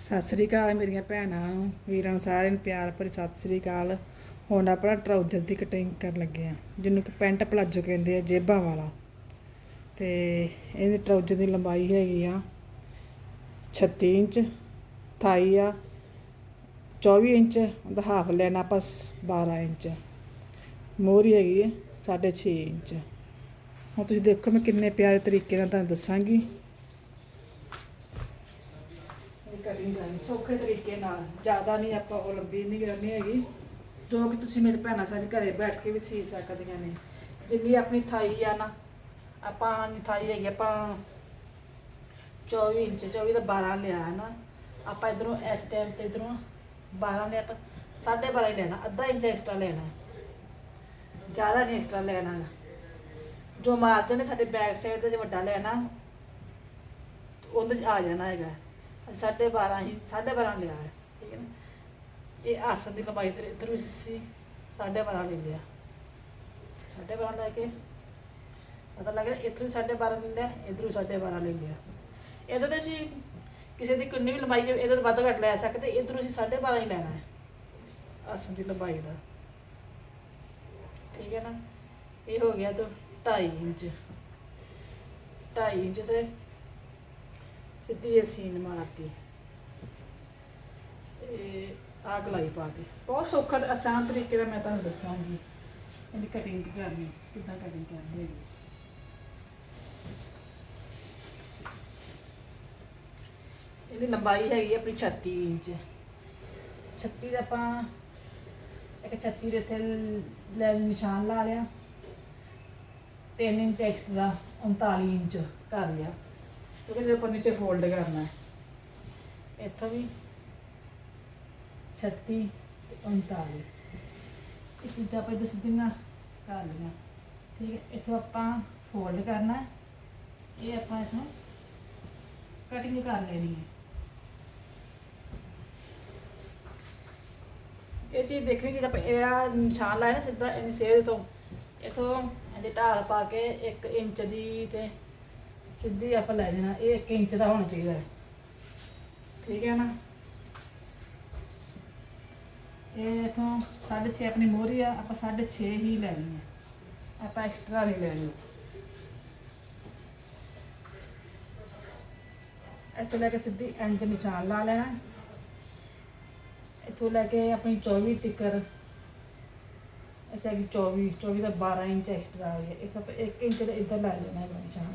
ਸਤਿ ਸ੍ਰੀ ਅਕਾਲ ਮੇਰੀਆਂ ਭੈਣਾਂ ਨੂੰ ਵੀਰਾਂ ਨੂੰ ਸਾਰਿਆਂ ਨੂੰ ਪਿਆਰ ਭਰੀ ਸਤਿ ਸ੍ਰੀ ਅਕਾਲ। ਹੁਣ ਆਪਣਾ ਟਰਾਊਜ਼ਰ ਦੀ ਕਟਿੰਗ ਕਰਨ ਲੱਗੇ ਆ, ਜਿਹਨੂੰ ਕਿ ਪੈਂਟ ਪਲਾਜੋ ਕਹਿੰਦੇ ਆ, ਜੇਬਾਂ ਵਾਲਾ। ਤੇ ਇਹਦੀ ਟਰਾਊਜ਼ਰ ਦੀ ਲੰਬਾਈ ਹੈਗੀ ਆ 36 ਇੰਚ, ਥਾਈ ਆ 24 ਇੰਚ, ਉਹਦਾ ਹਾਫ ਲੈਣਾ ਆਪਾਂ 12 ਇੰਚ। ਮੋਹਰੀ ਹੈਗੀ ਹੈ 6.5 ਇੰਚ। ਹੁਣ ਤੁਸੀਂ ਦੇਖੋ ਮੈਂ ਕਿੰਨੇ ਪਿਆਰੇ ਤਰੀਕੇ ਨਾਲ ਤੁਹਾਨੂੰ ਦੱਸਾਂਗੀ। ਇਹ ਸੌਖੇ ਤਰੀਕੇ ਨਾਲ, ਜ਼ਿਆਦਾ ਨਹੀਂ ਆਪਾਂ ਉਹ ਲੰਬੀ ਨਹੀਂ ਕਰਨੀ ਹੈਗੀ। ਜੋ ਕਿ ਤੁਸੀਂ ਮੇਰੇ ਭੈਣਾਂ ਸਾਰੇ ਘਰੇ ਬੈਠ ਕੇ ਵੀ ਸੀ ਸਕਦੀਆਂ ਨੇ। ਜਿੰਨੀ ਆਪਣੀ ਥਾਈ ਆ ਨਾ, ਆਪਾਂ ਥਾਈ ਹੈਗੀ, ਆਪਾਂ 24 ਇੰਚ 24 ਦਾ 12 ਲਿਆ ਨਾ। ਆਪਾਂ ਇਧਰੋਂ ਇਸ ਟਾਈਮ ਤੇ ਇਧਰੋਂ 12 ਲਿਆ ਆਪਾਂ 12.5 ਹੀ ਲੈਣਾ, ਅੱਧਾ ਇੰਚ ਐਕਸਟਰਾ ਲੈਣਾ ਜ਼ਿਆਦਾ ਨਹੀਂ ਐਕਸਟਰਾ ਲੈਣਾ ਜੋ ਮਾਰਜਨ ਹੈ ਸਾਡੇ ਬੈਕ ਸਾਈਡ ਦਾ ਜੇ ਵੱਡਾ ਲੈਣਾ, ਉਹਦੇ ਚ ਆ ਜਾਣਾ ਹੈਗਾ। ਸਾਢੇ 12 ਹੀ ਸਾਢੇ 12 ਲਿਆ ਹੈ, ਠੀਕ ਹੈ ਨਾ? ਇਹ ਆਸਨ ਦੀ ਲੰਬਾਈ ਤੇ ਇਧਰੋਂ ਸੀ ਸਾਢੇ 12 ਲੈ ਲਿਆ। ਸਾਢੇ 12 ਲੈ ਕੇ, ਪਤਾ ਲੱਗ ਰਿਹਾ ਇੱਥੋਂ ਵੀ ਸਾਢੇ 12 ਲੈ ਲਿਆ, ਇਧਰੋਂ ਸਾਢੇ 12 ਲੈ ਲਿਆ। ਇਹਦੇ ਤੇ ਅਸੀਂ ਕਿਸੇ ਦੀ ਕਿੰਨੀ ਵੀ ਲੰਬਾਈ ਇਹਦੇ ਤੋਂ ਵੱਧ ਘੱਟ ਲੈ ਸਕਦੇ, ਇਧਰੋਂ ਅਸੀਂ ਸਾਢੇ 12 ਹੀ ਲੈਣਾ ਹੈ ਆਸਨ ਦੀ ਲੰਬਾਈ ਦਾ। ਠੀਕ ਹੈ ਨਾ? ਇਹ ਹੋ ਗਿਆ ਤਾਂ 2.5 ਇੰਚ। 2.5 ਇੰਚ ਤੇ ਸਿੱਧੀ ਸੀਨ ਮਾਰਤੀ। ਇਹ ਆਗ ਲਾਈ ਪਾਤੀ ਬਹੁਤ ਸੌਖਾ ਤੇ ਆਸਾਨ ਤਰੀਕੇ ਨਾਲ ਮੈਂ ਤੁਹਾਨੂੰ ਦੱਸਾਂਗੀ। ਇਹਦੀ ਕਟਿੰਗ ਕਰਨੀ, ਕਿੱਦਾਂ ਕਟਿੰਗ ਕਰਦੇ ਹੈਗੇ ਇਹਦੀ ਲੰਬਾਈ ਹੈਗੀ ਆਪਣੀ 36 ਇੰਚ। 36 ਦਾ ਆਪਾਂ ਇੱਕ 36 ਦੇ ਇੱਥੇ ਲੈ ਨਿਸ਼ਾਨ ਲਾ ਲਿਆ। 3 ਇੰਚ ਐਕਸਟਰਾ 39 ਇੰਚ ਕਰ ਲਿਆ। ਕਿਉਂਕਿ ਜੇ ਆਪਾਂ ਨੀਚੇ ਫੋਲਡ ਕਰਨਾ ਹੈ। ਇੱਥੋਂ ਵੀ 36 ਤੇ 39 ਇਹ ਚੀਜ਼ਾਂ ਆਪਾਂ ਇੱਧਰ ਸਿੱਧੀਆਂ ਕਰ ਲਈਆਂ। ਠੀਕ ਹੈ, ਇੱਥੋਂ ਆਪਾਂ ਫੋਲਡ ਕਰਨਾ ਇਹ ਆਪਾਂ ਇੱਥੋਂ ਕਟਿੰਗ ਕਰ ਲੈਣੀ ਹੈ। ਇਹ ਚੀਜ਼ ਦੇਖਣੀ ਕਿ ਆਪਾਂ ਇਹ ਨਿਸ਼ਾਨ ਲਾਇਆ ਨਾ ਸਿੱਧਾ, ਇਹਦੀ ਸੇਧ ਤੋਂ। ਇਥੋਂ ਇਹਦੇ ਢਾਲ ਪਾ ਕੇ 1 ਇੰਚ ਦੀ ਤੇ ਸਿੱਧੀ ਆਪਾਂ ਲੈ ਜਾਣਾ, ਇਹ 1 ਇੰਚ ਦਾ ਹੋਣਾ ਚਾਹੀਦਾ ਹੈ। ਠੀਕ ਹੈ ਨਾ? ਇਹ ਇਥੋਂ 6.5 ਆਪਣੀ ਮੋਹਰੀ ਆ, ਆਪਾਂ 6.5 ਹੀ ਲੈਣੀ ਹੈ ਆਪਾਂ ਐਕਸਟਰਾ ਨਹੀਂ ਲੈਣੀ ਇੱਥੋਂ ਲੈ ਕੇ ਸਿੱਧੀ ਇੰਚ ਨਿਸ਼ਾਨ ਲਾ ਲੈਣਾ। ਇੱਥੋਂ ਲੈ ਕੇ ਆਪਣੀ 24 ਤਿੱਕਰ। ਇੱਥੇ ਆ ਗਈ 24 24 ਦਾ 12 ਇੰਚ ਐਕਸਟਰਾ ਆ ਗਿਆ। ਇਸ ਆਪਾਂ 1 ਇੰਚ ਦਾ ਇੱਧਰ ਲੈ ਲੈਣਾ ਹੈ ਨਿਸ਼ਾਨ।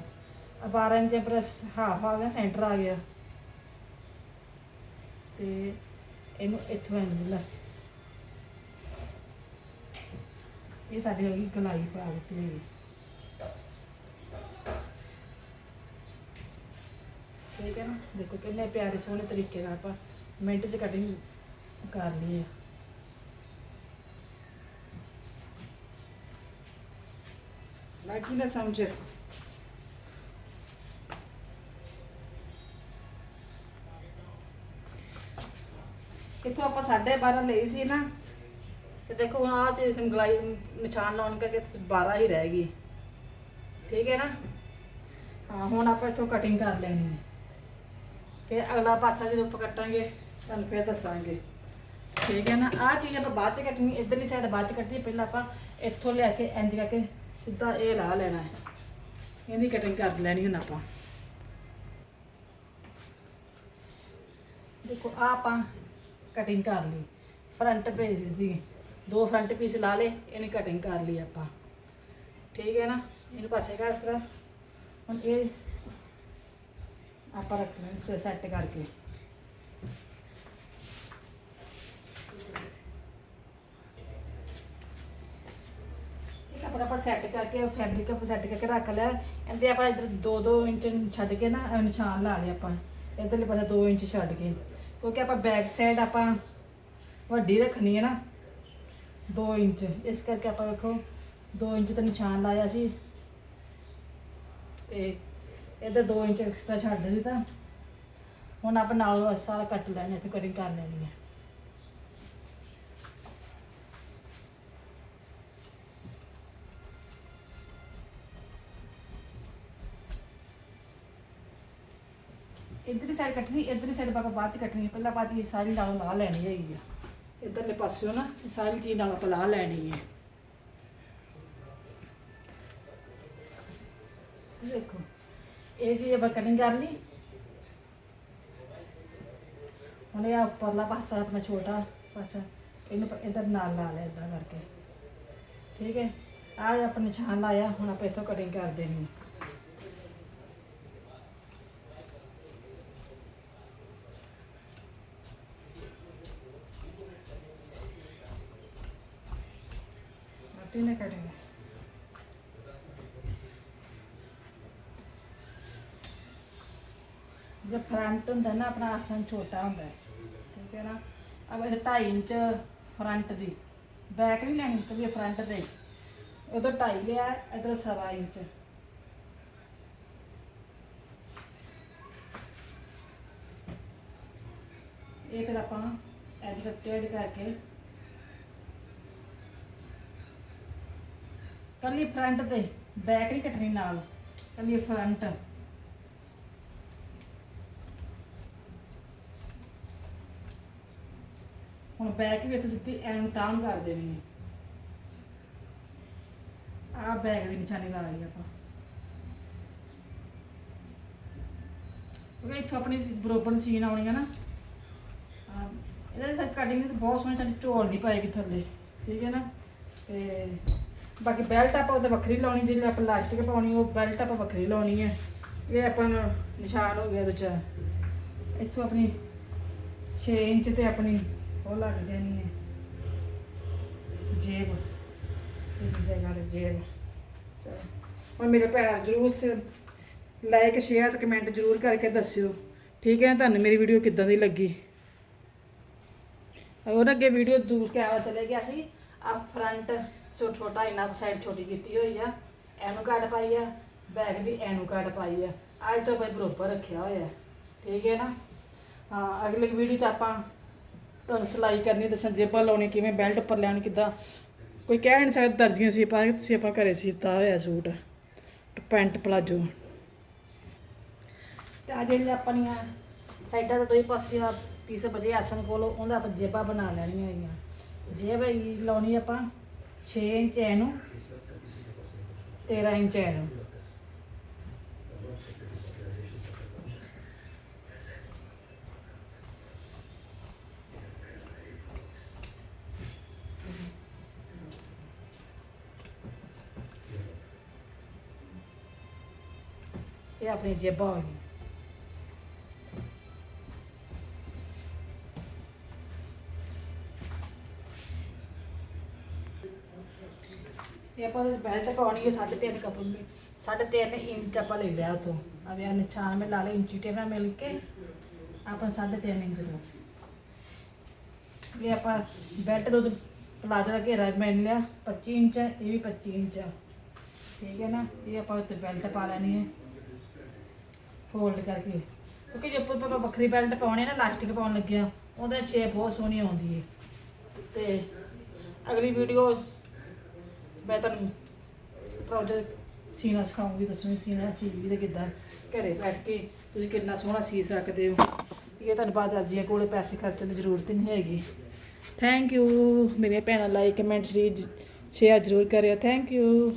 12 ਇੰਚ ਬ੍ਰਸ਼ ਹਾਫ ਆ ਗਿਆ ਸੈਂਟਰ ਆ ਗਿਆ। ਤੇ ਇਹਨੂੰ ਇੱਥੋਂ ਇੰਜ ਲੈ। ਇਹ ਸਾਡੀ ਹੋ ਗਈ ਗਲਾਈ ਪਾ ਦਿੱਤੀ ਹੈਗੀ ਠੀਕ ਹੈ ਨਾ? ਦੇਖੋ ਕਿੰਨੇ ਪਿਆਰੇ ਸੋਹਣੇ ਤਰੀਕੇ ਨਾਲ ਆਪਾਂ ਮਿੰਟ 'ਚ ਕਟਿੰਗ ਕਰ ਲਈ ਹੈ ਬਾਕੀ ਨਾ ਸਮਝ ਇੱਥੋਂ ਆਪਾਂ 12.5 ਲਈ ਸੀ ਨਾ, ਤੇ ਦੇਖੋ ਹੁਣ ਆਹ ਚੀਜ਼ ਗਲਾਈ ਨਿਸ਼ਾਨ ਲਾਉਣ ਕਰਕੇ 12 ਹੀ ਰਹਿ ਗਈ। ਠੀਕ ਹੈ ਨਾ? ਹਾਂ, ਹੁਣ ਆਪਾਂ ਇੱਥੋਂ ਕਟਿੰਗ ਕਰ ਲੈਣੀ ਹੈ। ਫਿਰ ਅਗਲਾ ਪਾਸਾ ਜਦੋਂ ਆਪਾਂ ਕੱਟਾਂਗੇ, ਤੁਹਾਨੂੰ ਫਿਰ ਦੱਸਾਂਗੇ। ਠੀਕ ਹੈ ਨਾ? ਆਹ ਚੀਜ਼ ਆਪਾਂ ਬਾਅਦ ਚ ਕੱਟਣੀ, ਇਧਰਲੀ ਸਾਈਡ ਬਾਅਦ ਚ ਕੱਟਣੀ, ਪਹਿਲਾਂ ਆਪਾਂ ਇੱਥੋਂ ਲੈ ਕੇ ਇੰਜ ਕਰਕੇ ਸਿੱਧਾ ਇਹ ਲਾ ਲੈਣਾ ਹੈ। ਇਹਦੀ ਕਟਿੰਗ ਕਰ ਲੈਣੀ ਹੁਣ ਆਪਾਂ। ਦੇਖੋ, ਆਹ ਆਪਾਂ ਕਟਿੰਗ ਕਰ ਲਈ। ਫਰੰਟ ਪੇਜ ਦੀ ਦੋ ਫਰੰਟ ਪੀਸ ਲਾ ਲੇ ਇਹਨੇ ਕਟਿੰਗ ਕਰ ਲਈ ਆਪਾਂ। ਠੀਕ ਹੈ ਨਾ? ਇਹਨੂੰ ਪਾਸੇ ਕਰਤਾ ਹੁਣ ਇਹ ਆਪਾਂ ਰੱਖਣਾ ਸੈੱਟ ਕਰਕੇ। ਆਪਾਂ ਸੈੱਟ ਕਰਕੇ ਫੈਬਰਿਕ ਆਪਾਂ ਸੈੱਟ ਕਰਕੇ ਰੱਖ ਲਿਆ। ਇਹਦੇ ਆਪਾਂ ਇਧਰ 2-2 ਇੰਚ ਛੱਡ ਕੇ ਨਾ ਨਿਸ਼ਾਨ ਲਾ ਲਿਆ ਆਪਾਂ। ਇਧਰਲੇ ਪਾਸੇ 2 ਇੰਚ ਛੱਡ ਕੇ। ਕਿਉਂਕਿ ਆਪਾਂ ਬੈਕ ਸਾਈਡ ਆਪਾਂ ਵੱਡੀ ਰੱਖਣੀ ਹੈ ਨਾ 2 ਇੰਚ। ਇਸ ਕਰਕੇ ਆਪਾਂ ਵੇਖੋ 2 ਇੰਚ ਦਾ ਨਿਸ਼ਾਨ ਲਾਇਆ ਸੀ। ਤੇ ਇਹਦੇ 2 ਇੰਚ ਐਕਸਟਰਾ ਛੱਡ ਦਿੱਤਾ। ਹੁਣ ਆਪਾਂ ਨਾਲ ਸਾਰਾ ਕੱਟ ਲੈਣਾ ਇੱਥੇ ਕਟਿੰਗ ਕਰ ਲੈਣੀ ਹੈ ਇਧਰ ਸਾਈਡ ਕੱਟਣੀ ਇਧਰਲੀ ਸਾਈਡ ਆਪਾਂ ਬਾਅਦ ਚ ਕੱਟਣੀ ਹੈ। ਪਹਿਲਾਂ ਬਾਅਦ ਚ ਇਹ ਸਾਰੀ ਨਾਲ ਲਾ ਲੈਣੀ ਹੈਗੀ ਆ ਇਧਰਲੇ ਪਾਸਿਓਂ ਨਾ ਇਹ ਸਾਰੀ ਚੀਜ਼ ਨਾਲ ਆਪਾਂ ਲਾ ਲੈਣੀ ਹੈ ਦੇਖੋ ਇਹ ਜੀ ਆਪਾਂ ਕਟਿੰਗ ਕਰ ਲਈ ਹੁਣ ਇਹ ਉੱਪਰਲਾ ਪਾਸਾ ਆਪਣਾ ਛੋਟਾ ਪਾਸਾ ਇਹਨੂੰ ਪ- ਇੱਧਰ ਨਾਲ ਲਾ ਲਿਆ ਇਦਾਂ ਕਰਕੇ ਠੀਕ ਹੈ ਆਹ ਆਪਾਂ ਨਿਸ਼ਾਨ ਲਾਇਆ ਹੁਣ ਆਪਾਂ ਇੱਥੋਂ ਕਟਿੰਗ ਕਰ ਦੇਣੀ ਹੈ ਮੱਟੀ ਨੇ ਕਟਿੰਗ ਜੋ ਫਰੰਟ ਹੁੰਦਾ ਨਾ, ਆਪਣਾ ਆਸਨ ਛੋਟਾ ਹੁੰਦਾ। ਹੈ ਠੀਕ ਹੈ ਨਾ? ਅਬ ਇਹ 2.5 ਇੰਚ ਫਰੰਟ ਦੀ। ਬੈਕ ਨਹੀਂ ਲੈਣੀ ਤੇ ਫਰੰਟ ਦੇ ਉਧਰ 2.5 ਲਿਆ, ਇਧਰ ਸਵਾ ਇੰਚ। ਇਹ ਫਿਰ ਆਪਾਂ ਐਡਜਸਟਡ ਕਰਕੇ ਕੱਲੀ ਫਰੰਟ ਤੇ ਬੈਕ ਨਹੀਂ ਕੱਟਣੀ ਨਾਲ ਕੱਲੀ ਫਰੰਟ ਹੁਣ ਬੈਕ ਵੀ ਇੱਥੇ ਸਿੱਧੀ ਐਂ ਤਾਂ ਕਰ ਦੇਣੀ ਹੈ। ਆਹ ਬੈਕ ਦੀ ਨਿਸ਼ਾਨੀ ਲਾ ਲਈ ਆਪਾਂ। ਕਿਉਂਕਿ ਇੱਥੋਂ ਆਪਣੀ ਬਰੋਬਰ ਸੀਨ ਆਉਣੀ ਹੈ ਨਾ। ਆਹ, ਇਹਦੇ ਤੇ ਕਟਿੰਗ ਬਹੁਤ ਸੋਹਣੀ ਸਾਡੀ ਝੋਲ ਨਹੀਂ ਪਾਏਗੀ ਥੱਲੇ। ਠੀਕ ਹੈ ਨਾ? ਤੇ ਬਾਕੀ ਬੈਲਟ ਆਪਾਂ ਉਹਦੇ ਵੱਖਰੀ ਲਾਉਣੀ, ਜਿਹੜੀ ਆਪਾਂ ਲਾਸਟਿਕ ਪਾਉਣੀ, ਉਹ ਬੈਲਟ ਆਪਾਂ ਵੱਖਰੀ ਲਾਉਣੀ ਹੈ। ਇਹ ਆਪਾਂ ਨੂੰ ਨਿਸ਼ਾਨ ਹੋ ਗਿਆ ਇਹਦੇ ਚ। ਇੱਥੋਂ ਆਪਣੀ 6 ਇੰਚ ਤੇ ਆਪਣੀ ਉਹ ਲੱਗ ਜਾਣੀ ਹੈ। ਜੇਬ। ਇਹ ਜਗ੍ਹਾ ਤੇ ਜੇਬ। ਚਲੋ। ਹੁਣ ਮੇਰੇ ਭੈਣਾਂ ਜਰੂਰ ਲਾਈਕ ਸ਼ੇਅਰ ਤੇ ਕਮੈਂਟ ਜਰੂਰ ਕਰਕੇ ਦੱਸਿਓ। ਠੀਕ ਹੈ ਤੁਹਾਨੂੰ ਮੇਰੀ ਵੀਡੀਓ ਕਿੱਦਾਂ ਦੀ ਲੱਗੀ? ਹੋਰ ਅੱਗੇ ਵੀਡੀਓ ਦੂਰ ਕੈਮਰਾ ਚਲੇ ਗਿਆ ਸੀ। ਆ ਫਰੰਟ ਸੋ ਛੋਟਾ ਇਨਾ ਸਾਈਡ ਛੋਟੀ ਕੀਤੀ ਹੋਈ ਆ। ਐਨੂੰ ਕੱਟ ਪਾਈ ਆ ਬੈਗ ਦੀ ਐਨੂੰ ਕੱਟ ਪਾਈ ਆ। ਅੱਜ ਤੋਂ ਬਈ ਬਰੋਬਰ ਰੱਖਿਆ ਹੋਇਆ ਠੀਕ ਹੈ ਨਾ? ਹਾਂ, ਅਗਲੀ ਵੀਡੀਓ ਚ ਆਪਾਂ ਤੁਹਾਨੂੰ ਸਿਲਾਈ ਕਰਨੀ ਦੱਸਣ ਜੇਬਾਂ ਲਾਉਣੀ ਕਿਵੇਂ ਬੈਲਟ ਉੱਪਰ ਲੈਣ ਕਿੱਦਾਂ। ਕੋਈ ਕਹਿ ਨਹੀਂ ਸਕਦਾ ਦਰਜੀਆਂ ਸੀ ਪਾ ਕੇ ਤੁਸੀਂ ਆਪਾਂ ਘਰੇ ਸੀਤਾ ਹੋਇਆ ਸੂਟ, ਪੈਂਟ ਪਲਾਜੋ। ਤੇ ਆ ਜਿਹੜੀਆਂ ਆਪਣੀਆਂ ਸਾਈਡਾਂ ਤੋਂ ਦੋਈ ਪਾਸੇ ਪੀਸ ਬਜੇ ਆਸਨ ਕੋਲ, ਉਹਦਾ ਆਪਾਂ ਜੇਬਾਂ ਬਣਾ ਲੈਣੀਆਂ ਹੈਗੀਆਂ। ਜੇਬ ਹੈਗੀ ਲਾਉਣੀ ਆਪਾਂ 6 ਇੰਚ ਇਹਨੂੰ 13 ਇੰਚ ਇਹਨੂੰ ਇਹ ਆਪਣੀ ਜੇਬਾਂ ਹੋ ਗਈਆਂ ਇਹ ਆਪਾਂ ਬੈਲਟ ਪਾਉਣੀ ਹੈ ਸਾਢੇ ਤਿੰਨ ਕੱਪ ਸਾਢੇ ਤਿੰਨ ਇੰਚ ਆਪਾਂ ਲੈ ਲਿਆ ਉਤੋਂ ਆ ਵੀ ਨਿਸ਼ਾਨ ਮੈਂ ਲਾ ਲਿਆ ਇੰਚੀ ਟੇਪ ਨਾਲ ਮਿਲ ਕੇ ਆਪਾਂ ਸਾਢੇ ਤਿੰਨ ਇੰਚ ਦਾ। ਇਹ ਆਪਾਂ ਬੈਲਟ ਦਾ ਪਲਾਜੋ ਦਾ ਘੇਰਾ ਮਿਲ ਲਿਆ 25 ਇੰਚ ਹੈ, ਇਹ ਵੀ 25 ਇੰਚ ਆ ਠੀਕ ਹੈ ਨਾ? ਇਹ ਆਪਾਂ ਉੱਤੇ ਬੈਲਟ ਪਾ ਲੈਣੀ ਹੈ। ਫੋਲਡ ਕਰਕੇ। ਕਿਉਂਕਿ ਜੇ ਉੱਪਰ ਆਪਾਂ ਵੱਖਰੀ ਬੈਲਟ ਪਾਉਣੀ ਨਾ ਇਲਾਸਟਿਕ ਪਾਉਣ ਲੱਗਿਆ ਉਹਦੇ ਛੇਪ ਬਹੁਤ ਸੋਹਣੀ ਆਉਂਦੀ ਹੈ। ਤੇ ਅਗਲੀ ਵੀਡੀਓ ਮੈਂ ਤੁਹਾਨੂੰ ਟਰਾਊਜ਼ਰ ਸੀਨਾ ਸਿਖਾਉਂਗੀ ਦੱਸੂਗੀ ਸੀਨਾ ਸੀ ਵੀ ਤੇ ਕਿੱਦਾਂ ਘਰੇ ਬੈਠ ਕੇ ਤੁਸੀਂ ਕਿੰਨਾ ਸੋਹਣਾ ਸੀ ਸਕਦੇ ਹੋ। ਇਹ ਤੁਹਾਨੂੰ ਬਾਅਦ ਅਰਜੀਆਂ ਕੋਲੇ ਪੈਸੇ ਖਰਚਣ ਦੀ ਜ਼ਰੂਰਤ ਨਹੀਂ ਹੈਗੀ। ਥੈਂਕ ਯੂ ਮੇਰੇ ਭੈਣਾਂ ਲਾਈਕ ਕਮੈਂਟ ਸ਼ੇਅਰ ਜ਼ਰੂਰ ਕਰਿਓ। Thank you